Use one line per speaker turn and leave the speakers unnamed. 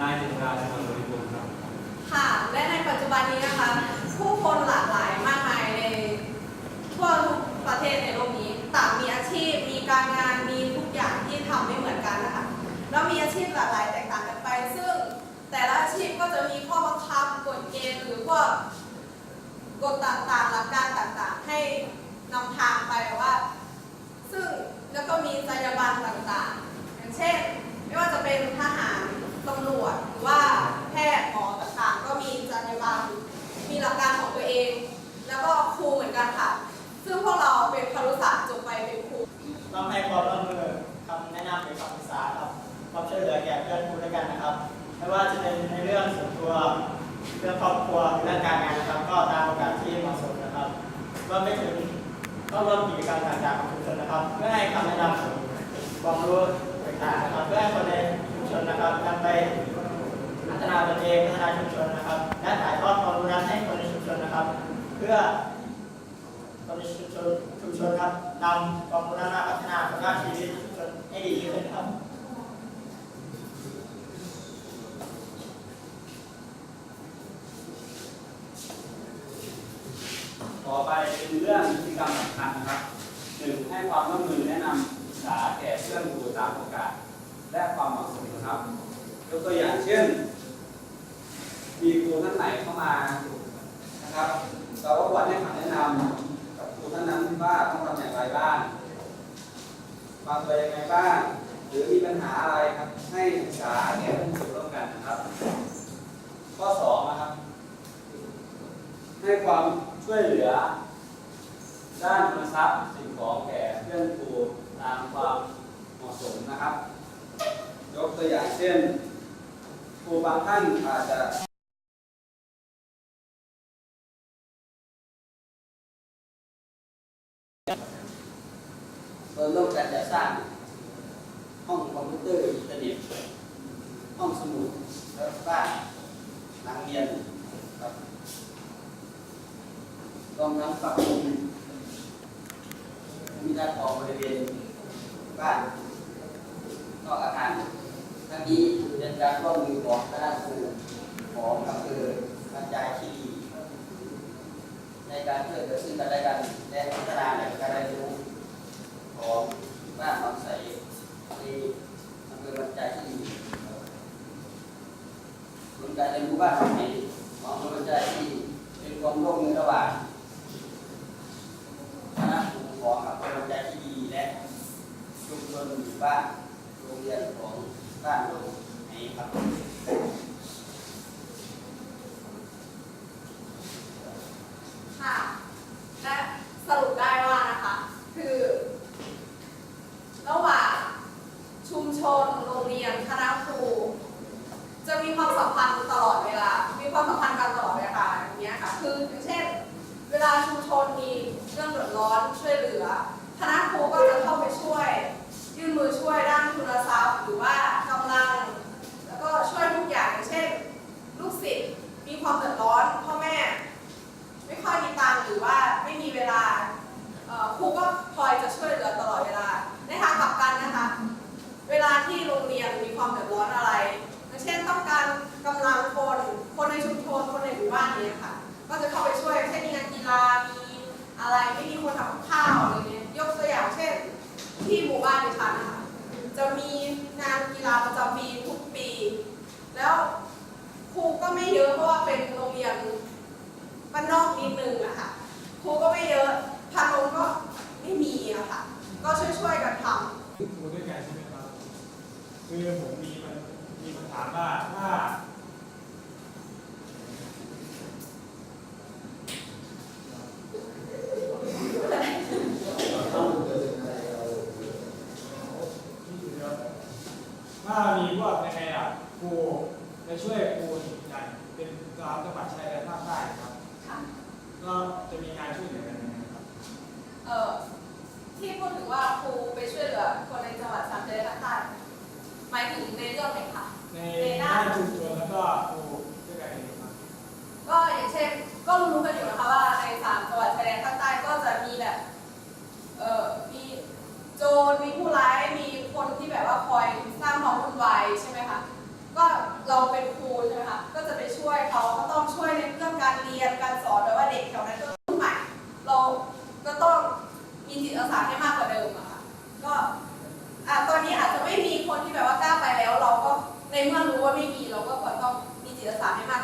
นายเจษฎาชนบริบูรณ์ครับ
ค่ะ และในปัจจุบันนี้นะคะ ผู้คนหลากหลายมากมายในทั่วทุกประเทศในโลกนี้ ต่างมีอาชีพ มีการงาน มีทุกอย่างที่ทำไม่เหมือนกันนะคะ แล้วมีอาชีพหลากหลายแตกต่างกันไป ซึ่งแต่ละอาชีพก็จะมีข้อบังคับกฎเกณฑ์หรือว่ากฎต่างๆหลักการต่างๆ ให้นำทางไปว่า ซึ่งแล้วก็มีจรรยาบรรณต่างๆ อย่างเช่น ไม่ว่าจะเป็นทหาร ตำรวจหรือว่าแพทย์หมอต่างๆ ก็มีจรรยาบรรณมีหลักการของตัวเอง แล้วก็ครูเหมือนกันค่ะ ซึ่งพวกเราเป็นครุศาสตร์จบไปเป็นครู
ต้องให้ความร่วมมือคำแนะนำหรือคำปรึกษาครับความช่วยเหลือแก่เพื่อนครูด้วยกันนะครับ ไม่ว่าจะเป็นในเรื่องส่วนตัวเรื่องครอบครัวเรื่องการงานนะครับ ก็ตามโอกาสที่เหมาะสมนะครับรวมไปถึงต้องร่วมกิจกรรมต่างๆของชุมชนนะครับ เพื่อให้คำแนะนำความรู้ต่างๆนะครับ เพื่อให้คนใน ชนนะครับนำไปพัฒนาตนเองพัฒนาชุมชนนะครับ และถ่ายทอดความรู้นั้นให้คนในชุมชนนะครับ เพื่อคนในชุมชนชุมชนครับนำความรู้นั้นมาพัฒนาคุณภาพชีวิตชุมชนให้ดีขึ้นครับ
ต่อไปเป็นเรื่องพฤติกรรมสำคัญนะครับหนึ่งให้ความร่วมมือแนะนำศึกษาแก่เพื่อนครูตามโอกาส และความเหมาะสมนะครับ ยกตัวอย่างเช่น มีครูท่านไหนเข้า มานะครับเราก็ควรให้คำแนะนำกับครูท่านนั้นว่าต้องทำอย่างไรบ้างวางตัวยังไงบ้างหรือมีปัญหาอะไรครับ ให้ศึกษาแก้ปัญหาร่วมกันนะครับ ข้อสองนะครับ ให้ความช่วยเหลือ ด้านทุนทรัพย์สิ่งของแก่เพื่อนครูตามความเหมาะสมนะครับ ยกตัวอย่างเช่นครูบางท่านอาจจะ
โดยร่วมกันจะสร้างห้องคอมพิวเตอร์อินเทอร์เน็ตห้องสมุดและบ้านหลังเรียนครับรวมทั้งปรับปรุงมิทัศน์ของบริเวณบ้านนอกอาคารทั้งนี้เป็นการร่วมมือของคณะครูของอำเภอกระจายที่ดีในการช่วยเหลือซึ่งกันและกันและพัฒนาแหล่งการเรียนรู้ ของบ้านบางใสที่อำเภอบรรจายที่ดีศูนย์การเรียนรู้บ้านบางใสของอำเภอบรรจายที่เป็นความร่วมมือระหว่างคณะครูของอำเภอบรรจายที่ดีและชุมชนหมู่บ้านโรงเรียนของบ้านโรงนี้ครับ
ค่ะ และสรุปได้ว่านะคะ คือ ระหว่างชุมช นโรงเรียนคณะครู จะมีความสัมพันธ์ตลอดเวลา มีความสัมพันธ์กันตลอดเวลาอย่างเงี้ยค่ะ คืออย่างเช่น เวลาชุมชนมีเรื่องเดือดร้อนช่วยเหลือ คณะครูก็จะเข้าไปช่วย ยื่นมือช่วย มู่บ้านดิฉันนะคะจะมีงานกีฬาประจำปีทุกปี แล้วครูก็ไม่เยอะเพราะว่าเป็นโรงเรียนบ้านนอกนิดนึงอะค่ะครูก็ไม่เยอะพันลงก็ไม่มีอะค่ะ ก็ช่วยๆกันทำค
รูด้วยกันใช่ไหมครับคือผมมีมันมีคำถามว่า ถ้าถ้ามีพวกยังไงอะครูจะช่วยครูอย่างเป็นสามจังหวัดชายแดนภาคใต้ครับ
ค่ะ
ก็จะมีการช่วยเหลือกันยังไงครับ
เอ่อที่พูดถึงว่าครูไปช่วยเหลือคนในจังหวัดสามจังหวัดภาคใต้หมายถึงในเรื่องไหนคะ
ในด้านชุมชนแล้วก็ครูด้วยกันเองครับ
ก็อย่างเช่น ในเมื่อรู้ว่าไม่มีเราก็ควรต้องมีจิตอาสาให้มาก